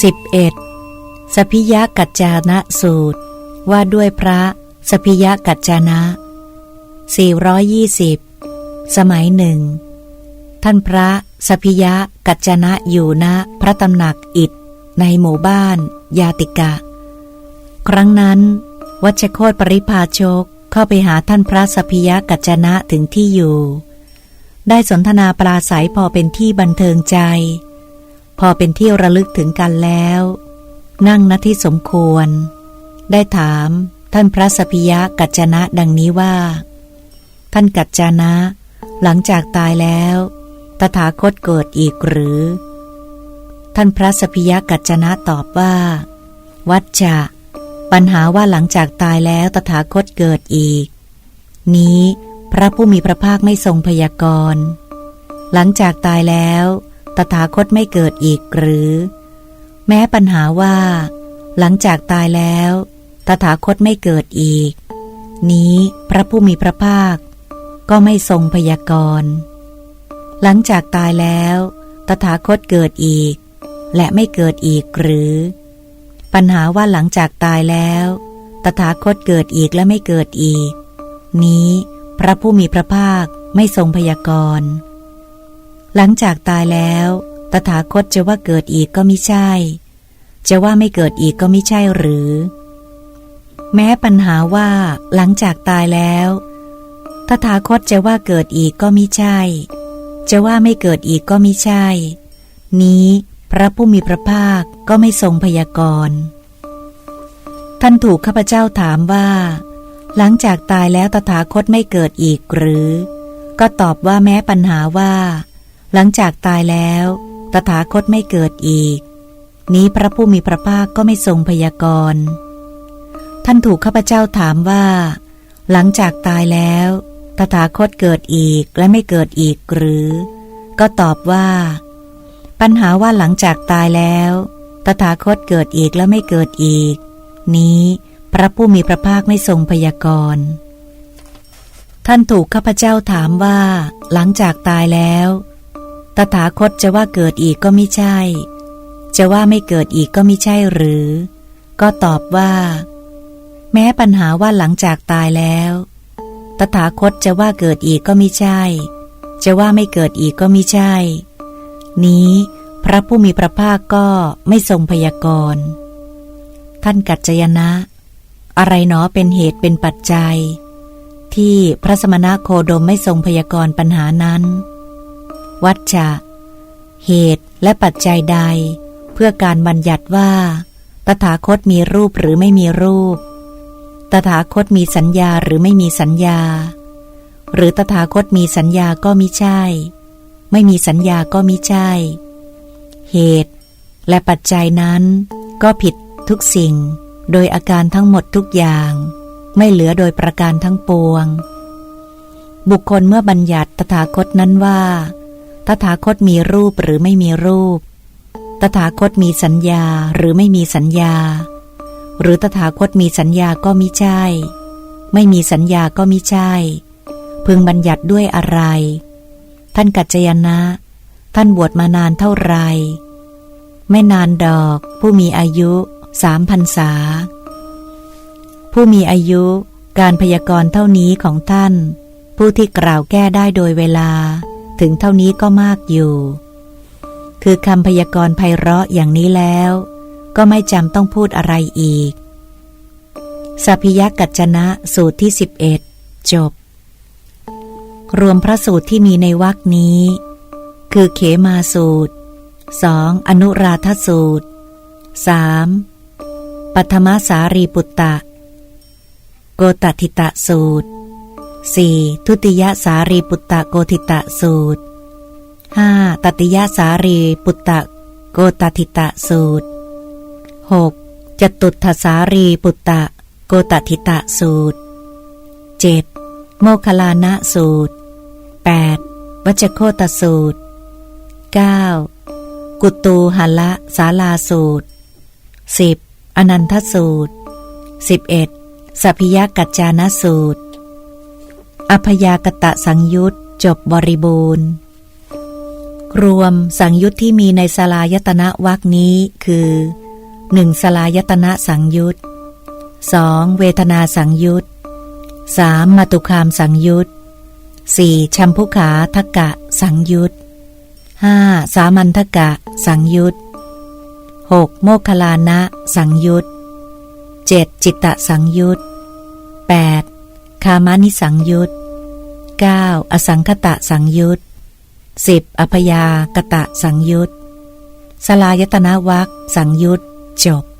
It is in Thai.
11. สพิยกัจจานะสูตร ว่าด้วยพระสพิยกัจจานะ 420 สมัยหนึ่ง ท่านพระสพิยกัจจนะอยู่ณพระตำหนักอิฐในหมู่บ้าน ยาติกะ ครั้งนั้น วัชโคตปริพาชกเข้าไปหาท่านพระสพิยกัจจนะถึงที่อยู่ ได้สนทนาปราศัยพอเป็นที่บันเทิงใจ พอเป็นที่ระลึกถึงกันแล้ว นั่งณที่สมควร ได้ถามท่านพระสพิยะกัจจนะดังนี้ว่า ท่านกัจจนะ หลังจากตายแล้ว ตถาคตเกิดอีกหรือ ท่านพระสพิยะกัจจนะตอบว่า วัจจะ ปัญหาว่าหลังจากตายแล้วตถาคตเกิดอีก นี้พระผู้มีพระภาคไม่ทรงพยากรณ์ หลังจากตายแล้ว ตถาคตไม่เกิดอีกหรือ แม้ปัญหาว่า หลังจากตายแล้ว ตถาคตไม่เกิดอีก นี้พระผู้มีพระภาค ก็ไม่ทรงพยากรณ์หลังจากตายแล้ว ตถาคตเกิดอีก และไม่เกิดอีกหรือ ปัญหาว่าหลังจากตายแล้ว ตถาคตเกิดอีกและไม่เกิดอีก นี้พระผู้มีพระภาคไม่ทรงพยากรณ์ หลังจากตายแล้ว ตถาคตจะว่าเกิดอีกก็ไม่ใช่ จะว่าไม่เกิดอีกก็ไม่ใช่หรือ แม้ปัญหาว่า หลังจากตายแล้ว ตถาคตจะว่าเกิดอีกก็ไม่ใช่ จะว่าไม่เกิดอีกก็ไม่ใช่ นี้พระผู้มีพระภาคก็ไม่ทรงพยากรณ์ ท่านถูกข้าพเจ้าถามว่า หลังจากตายแล้วตถาคตไม่เกิดอีกหรือ ก็ตอบว่าแม้ปัญหาว่า หลังจากตายแล้ว ตถาคตไม่เกิดอีก นี้พระผู้มีพระภาคก็ไม่ทรงพยากรณ์ ท่านถูกข้าพเจ้าถามว่า หลังจากตายแล้ว ตถาคตเกิดอีกและไม่เกิดอีกหรือ ก็ตอบว่า ปัญหาว่าหลังจากตายแล้ว ตถาคตเกิดอีกและไม่เกิดอีก นี้พระผู้มีพระภาคไม่ทรงพยากรณ์ ท่านถูกข้าพเจ้าถามว่า หลังจากตายแล้ว ตถาคตจะว่าเกิดอีกก็ไม่ใช่ จะว่าไม่เกิดอีกก็ไม่ใช่หรือ ก็ตอบว่า แม้ปัญหาว่าหลังจากตายแล้ว ตถาคตจะว่าเกิดอีกก็ไม่ใช่ จะว่าไม่เกิดอีกก็ไม่ใช่ นี้พระผู้มีพระภาคก็ไม่ทรงพยากรณ์ ท่านกัจจยนะ อะไรหนอเป็นเหตุเป็นปัจจัย ที่พระสมณะโคดมไม่ทรงพยากรณ์ปัญหานั้น วัจจะ เหตุและปัจจัยใด เพื่อการบัญญัติว่า ตถาคตมีรูปหรือไม่มีรูป ตถาคตมีสัญญาหรือไม่มีสัญญา หรือตถาคตมีสัญญาก็มิใช่ ไม่มีสัญญาก็มิใช่ เหตุ และปัจจัยนั้นก็ผิดทุกสิ่ง โดยอาการทั้งหมดทุกอย่าง ไม่เหลือโดยประการทั้งปวงบุคคลเมื่อบัญญัติตถาคตนั้นว่า ตถาคตมีรูปหรือไม่มีรูป ตถาคตมีสัญญาหรือไม่มีสัญญา หรือตถาคตมีสัญญาก็มิใช่ ไม่มีสัญญาก็มิใช่ พึงบัญญัติด้วยอะไร ท่านกัจจยนะ ท่านบวชมานานเท่าไร ไม่นานดอก ผู้มีอายุสามพันษา ผู้มีอายุการพยากรณ์เท่านี้ของท่าน ผู้ที่กล่าวแก้ได้โดยเวลา ถึงเท่านี้ก็มากอยู่ คือคำพยากรณ์ไพเราะอย่างนี้แล้ว ก็ไม่จำต้องพูดอะไรอีก สัพยกัจจนะสูตรที่ 11 จบ รวมพระสูตรที่มีในวรคนี้ คือเขมาสูตร 2. อนุราธสูตร 3. ปัทมสารีปุตตะ โกตทิตะสูตร 4. ทุติยสารีปุตตะโกทิตะสูตร 5. ตติยสารีปุตตะโกตทิตะสูตร 6. จตุทสารีปุตตะโกตทิตะสูตร 7. โมคลานะสูตร 8. วัชโคตสูตร 9. กุตูหัละสาลาสูตร 10. อนันทสูตร 11. สัพพยกัจจานสูตร อพยากตะสังยุตจบบริบูรณ์ รวมสังยุตที่มีในสลายตนะวักนี้คือ 1. สลายตนะสังยุต 2. เวทนาสังยุต 3. มาตุคามสังยุต 4. ชัมพุขาทกะสังยุต 5. สามัญทกะ สังยุต 6. โมคคลานะ สังยุต 7. จิตตสังยุต 8. คามานิสังยุต 9. อสังคตะสังยุต 10. อพยากตะสังยุตสลายตนะวักสังยุตจบ